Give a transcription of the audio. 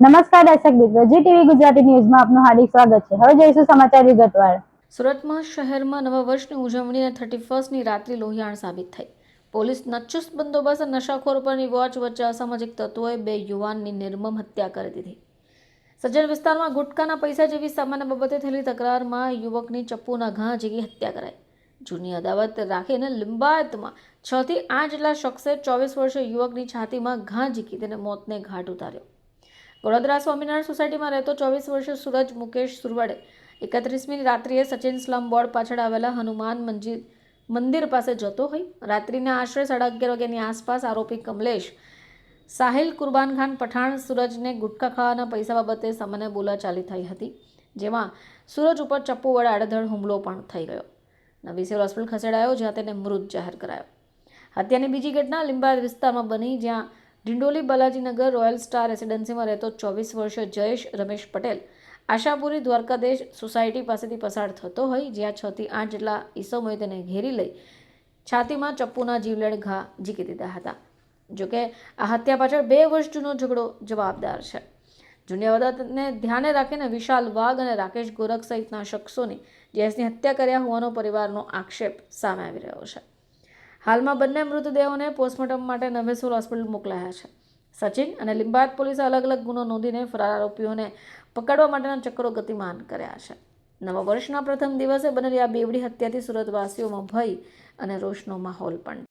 નમસ્કાર દર્શક મિત્રો, જી ટીવી ગુજરાતી ન્યૂઝમાં આપનું હાર્દિક સ્વાગત છે. હવે જોઈશું સમાચાર વિગતવાર સુરતમાં શહેરમાં નવા વર્ષની ઉજવણી અને થર્ટી ફર્સ્ટની રાત્રિ લોહિયાણ સાબિત થઈ. પોલીસ નચુસ્ત બંદોબસ્ત નશાખોર પરની વોચ વચ્ચે અસામાજિક તત્વોએ બે યુવાનની નિર્મમ હત્યા કરી દીધી. સજ્જન વિસ્તારમાં ગુટકાના પૈસા જેવી સામાન્ય બાબતે થયેલી તકરારમાં યુવકની ચપ્પુના ઘા જેવી હત્યા કરાઈ. જૂની અદાવત રાખીને લિંબાયતમાં છ થી આઠ જેટલા શખ્સે ચોવીસ વર્ષીય યુવકની છાતીમાં ઘા ઝીકી તેને મોતને ઘાટ ઉતાર્યો. વડોદરા સ્વામિનારાયણ સોસાયટીમાં રહેતો ચોવીસ વર્ષીય સુરજ મુકેશ સુરવડે એકત્રીસમી રાત્રિએ સચિન સ્લમ બોર્ડ પાછળ આવેલા હનુમાન મંજીર મંદિર પાસે જતો હોય. રાત્રિના આશરે સાડા અગિયાર વાગ્યાની આસપાસ આરોપી કમલેશ સાહિલ કુરબાન ખાન પઠાણ સૂરજને ગુટખા ખાવાના પૈસા બાબતે સામાન્ય બોલાચાલી થઈ હતી, જેમાં સૂરજ ઉપર ચપ્પુ વડે આડેધડ હુમલો પણ થઈ ગયો. નવી સિવિલ હોસ્પિટલ ખસેડાયો, જ્યાં તેને મૃત જાહેર કરાયો. હત્યાની બીજી ઘટના લીંબાયત વિસ્તારમાં બની, જ્યાં ડિંડોલી બાલાજીનગર રોયલ સ્ટાર રેસિડેન્સીમાં રહેતો ચોવીસ વર્ષીય જયેશ રમેશ પટેલ આશાપુરી દ્વારકાદેશ સોસાયટી પાસેથી પસાર થતો હોય, જ્યાં છથી આઠ જેટલા ઈસમોએ તેને ઘેરી લઈ છાતીમાં ચપ્પુના જીવલેણ ઘા ઝીકી દીધા હતા. જોકે આ હત્યા પાછળ બે વર્ષ જૂનો ઝઘડો જવાબદાર છે. જૂની અદાલતને ધ્યાને રાખીને વિશાલ વાઘ અને રાકેશ ગોરખ સહિતના શખ્સોની જયેશની હત્યા કર્યા હોવાનો પરિવારનો આક્ષેપ સામે આવી રહ્યો છે. હાલમાં બંને મૃતદેહોને પોસ્ટમોર્ટમ માટે નવેસુર હોસ્પિટલ મોકલાયા છે. સચિન અને લિંબાયત પોલીસે અલગ અલગ ગુનો નોંધીને ફરાર આરોપીઓને પકડવા માટેના ચક્રો ગતિમાન કર્યા છે. નવા વર્ષના પ્રથમ દિવસે બનેલી આ બેવડી હત્યાથી સુરતવાસીઓમાં ભય અને રોષનો માહોલ પણ